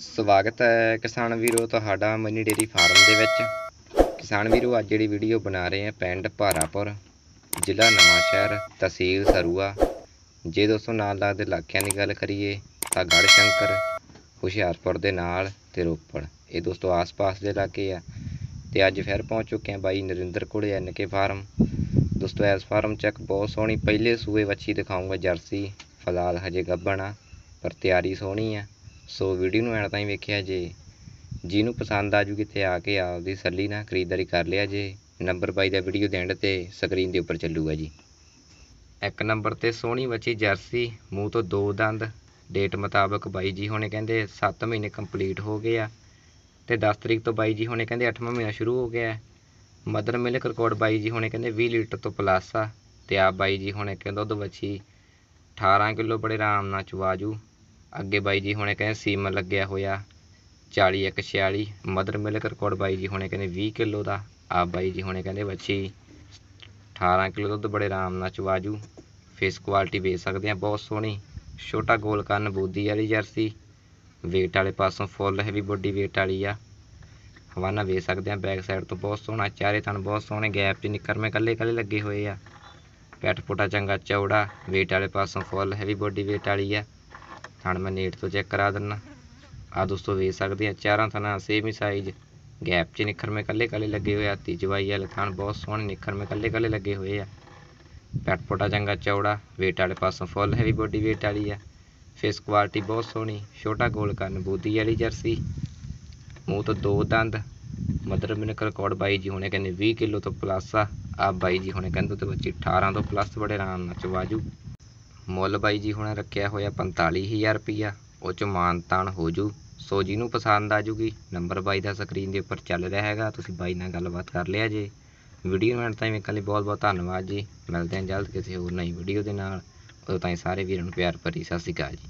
ਸਵਾਗਤ ਹੈ ਕਿਸਾਨ ਵੀਰੋ ਤੁਹਾਡਾ ਮਨੀ ਡੇਰੀ ਫਾਰਮ ਦੇ ਵਿੱਚ। ਕਿਸਾਨ ਵੀਰੋ, ਅੱਜ ਜਿਹੜੀ ਵੀਡੀਓ ਬਣਾ ਰਹੇ ਹਾਂ ਪਿੰਡ ਭਾਰਾਪੁਰ, ਜ਼ਿਲ੍ਹਾ ਨਵਾਂਸ਼ਹਿਰ ਤਹਿਸੀਲ ਸਰੂਆ। ਜੇ ਦੋਸਤੋ ਨਾਲ ਲੱਗਦੇ ਇਲਾਕਿਆਂ ਦੀ ਗੱਲ ਕਰੀਏ ਤਾਂ ਗੜ੍ਹ ਸ਼ੰਕਰ ਹੁਸ਼ਿਆਰਪੁਰ ਦੇ ਨਾਲ ਤੇ ਰੋਪੜ। ਇਹ ਦੋਸਤੋ ਆਸ-ਪਾਸ ਦੇ ਇਲਾਕੇ ਆ। ਤੇ ਅੱਜ ਫਿਰ ਪਹੁੰਚ ਚੁੱਕੇ ਹਾਂ ਬਾਈ ਨਰਿੰਦਰ ਕੋਲੇ ਐਨ ਕੇ ਫਾਰਮ। ਦੋਸਤੋ ਇਸ ਫਾਰਮ ਚ ਇੱਕ ਬਹੁਤ ਸੋਹਣੀ ਪਹਿਲੇ ਸੂਏ ਵੱਛੀ ਦਿਖਾਉਂਗਾ ਜਰਸੀ, ਫਲਾਲ ਹਜੇ ਗੱਭਣ ਆ, ਪਰ ਤਿਆਰੀ ਸੋਹਣੀ ਆ। ਸੋ ਵੀਡੀਓ ਨੂੰ ਐਂਡ ਤਾਈਂ ਵੇਖਿਆ ਜੇ। ਜਿਹਨੂੰ ਪਸੰਦ ਆ ਜੂਗੀ ਤੇ ਆ ਕੇ ਆਪਦੀ ਸੱਲੀ ਨਾਲ ਖਰੀਦਦਾਰੀ ਕਰ ਲਿਆ ਜੇ। ਨੰਬਰ ਬਾਈ ਦਾ ਵੀਡੀਓ ਦੇ ਐਂਡ ਤੇ ਸਕਰੀਨ ਦੇ ਉੱਪਰ ਚੱਲੂਗਾ ਜੀ। ਇੱਕ ਨੰਬਰ ਤੇ ਸੋਹਣੀ ਬੱਚੀ ਜਰਸੀ, ਮੂੰਹ ਤੋਂ ਦੋ ਦੰਦ। ਡੇਟ ਮੁਤਾਬਕ ਬਾਈ ਜੀ ਹੁਣੇ ਕਹਿੰਦੇ 7 ਮਹੀਨੇ ਕੰਪਲੀਟ ਹੋ ਗਏ ਆ। ਤੇ 10 ਤਰੀਕ ਤੋਂ ਬਾਈ ਜੀ ਹੁਣੇ ਕਹਿੰਦੇ 8ਵਾਂ ਮਹੀਨਾ ਸ਼ੁਰੂ ਹੋ ਗਿਆ। ਮਦਰ ਮਿਲਕ ਰਿਕਾਰਡ ਬਾਈ ਜੀ ਹੁਣੇ ਕਹਿੰਦੇ 20 ਲੀਟਰ ਤੋਂ ਪਲੱਸ ਆ। ਤੇ ਆ ਬਾਈ ਜੀ ਹੁਣੇ ਕਹਿੰਦੇ ਦੁੱਧ ਬੱਚੀ 18 ਕਿਲੋ ਬੜੇ ਆਰਾਮ ਨਾਲ ਚਵਾਜੂ ਅੱਗੇ ਬਾਈ ਜੀ ਹੁਣੇ ਕਹਿੰਦੇ ਸੀਮਨ ਲੱਗਿਆ ਹੋਇਆ 40 ਇੱਕ 46 ਮਦਰ ਮਿਲਕ ਰਿਕਾਰਡ ਬਾਈ ਜੀ ਹੁਣੇ ਕਹਿੰਦੇ 20 ਕਿਲੋ ਦਾ ਆ ਬਾਈ ਜੀ ਹੁਣੇ ਕਹਿੰਦੇ ਬੱਚੀ 18 ਕਿਲੋ ਦੁੱਧ ਬੜੇ ਆਰਾਮ ਨਾਲ ਚਵਾਜੂ ਫੇਸ ਕੁਆਲਿਟੀ ਵੇਚ ਸਕਦੇ ਆ ਬਹੁਤ ਸੋਹਣੀ, ਛੋਟਾ ਗੋਲ ਕੰਨ ਬੂਦੀ ਵਾਲੀ ਜਰਸੀ ਵੇਟ ਵਾਲੇ ਪਾਸੋਂ ਫੁੱਲ ਹੈਵੀ ਬੋਡੀ ਵੇਟ ਵਾਲੀ ਆ, ਹਵਾਨਾ ਵੇਚ ਸਕਦੇ ਆ ਬੈਕ ਸਾਈਡ ਤੋਂ ਬਹੁਤ ਸੋਹਣਾ, ਚਾਰੇ ਥਣ ਬਹੁਤ ਸੋਹਣੇ ਗੈਪ 'ਚ ਨਿੱਕਰ ਮੇ ਕੱਲੇ ਕੱਲੇ ਲੱਗੇ ਹੋਏ ਆ, ਪੈਟ ਪੁਟਾ ਚੰਗਾ ਚੌੜਾ ਵੇਟ ਵਾਲੇ ਪਾਸੋਂ ਫੁੱਲ ਹੈਵੀ ਬੋਡੀ ਵੇਟ ਵਾਲੀ ਆ ਥਣ ਮੈਂ ਨੇਟ ਤੋਂ ਚੈੱਕ ਕਰਾ ਦਿੰਨਾ। ਆ ਦੋਸਤੋ ਵੇਖ ਸਕਦੇ ਆ, ਚਾਰਾਂ ਥਣਾ ਸੇਮ ਹੀ ਸਾਈਜ਼ ਗੈਪ 'ਚ ਨਿਖਰ ਮੇ ਕੱਲੇ ਕੱਲੇ ਲੱਗੇ ਹੋਏ ਆ, ਤੀਜਵਾਈ ਵਾਲੇ ਥਣ ਬਹੁਤ ਸੋਹਣੇ ਨਿਖਰ ਮੇ ਕੱਲੇ ਕੱਲੇ ਲੱਗੇ ਹੋਏ ਆ। ਪੈਟ ਪੋਟਾ ਚੰਗਾ ਚੌੜਾ ਵੇਟ ਵਾਲੇ ਪਾਸੋਂ ਫੁੱਲ ਹੈਵੀ ਬੋਡੀ ਵੇਟ ਵਾਲੀ ਆ। ਫੇਸ ਕੁਆਲਿਟੀ ਬਹੁਤ ਸੋਹਣੀ, ਛੋਟਾ ਗੋਲ ਕੰਨ, ਬੂਦੀ ਵਾਲੀ ਜਰਸੀ, ਮੂੰਹ ਤੋਂ ਦੋ ਦੰਦ ਮਦਰ ਮਿਲਕ ਰਿਕਾਰਡ ਬਾਈ ਜੀ ਹੁਣੇ ਕਹਿੰਦੇ 20 ਕਿਲੋ ਤੋਂ ਪਲੱਸ ਆ। ਆ ਬਾਈ ਜੀ ਹੁਣੇ ਕਹਿੰਦੇ ਤੇ ਬੱਚੀ 18 ਤੋਂ ਪਲੱਸ ਬੜੇ ਆਰਾਮ ਨਾਲ, ਚਵਾਜੂ। ਮੁੱਲ ਬਾਈ ਜੀ ਹੁਣ ਰੱਖਿਆ ਹੋਇਆ 45000 ਰੁਪਈਆ, ਉਹ ਚ ਮਾਨ ਤਾਨ ਹੋ ਜੂ। ਸੋ ਜਿਹਨੂੰ ਪਸੰਦ ਆ ਜੂਗੀ, ਨੰਬਰ ਬਾਈ ਦਾ ਸਕਰੀਨ ਦੇ ਉੱਪਰ ਚੱਲ ਰਿਹਾ ਹੈਗਾ, ਤੁਸੀਂ ਬਾਈ ਨਾਲ ਗੱਲਬਾਤ ਕਰ ਲਿਆ ਜੇ। ਵੀਡੀਓ ਨੂੰ ਐਂਡ ਤਾਈਂ ਵੇਖਣ ਲਈ ਬਹੁਤ ਬਹੁਤ ਧੰਨਵਾਦ ਜੀ। ਮਿਲਦੇ ਹਾਂ ਜਲਦ ਕਿਸੇ ਹੋਰ ਨਈ ਵੀਡੀਓ ਦੇ ਨਾਲ। ਉਦੋਂ ਤਾਈਂ ਸਾਰੇ ਵੀਰਾਂ ਨੂੰ ਪਿਆਰ ਭਰੀ ਸਤਿ ਸ਼੍ਰੀ ਅਕਾਲ ਜੀ।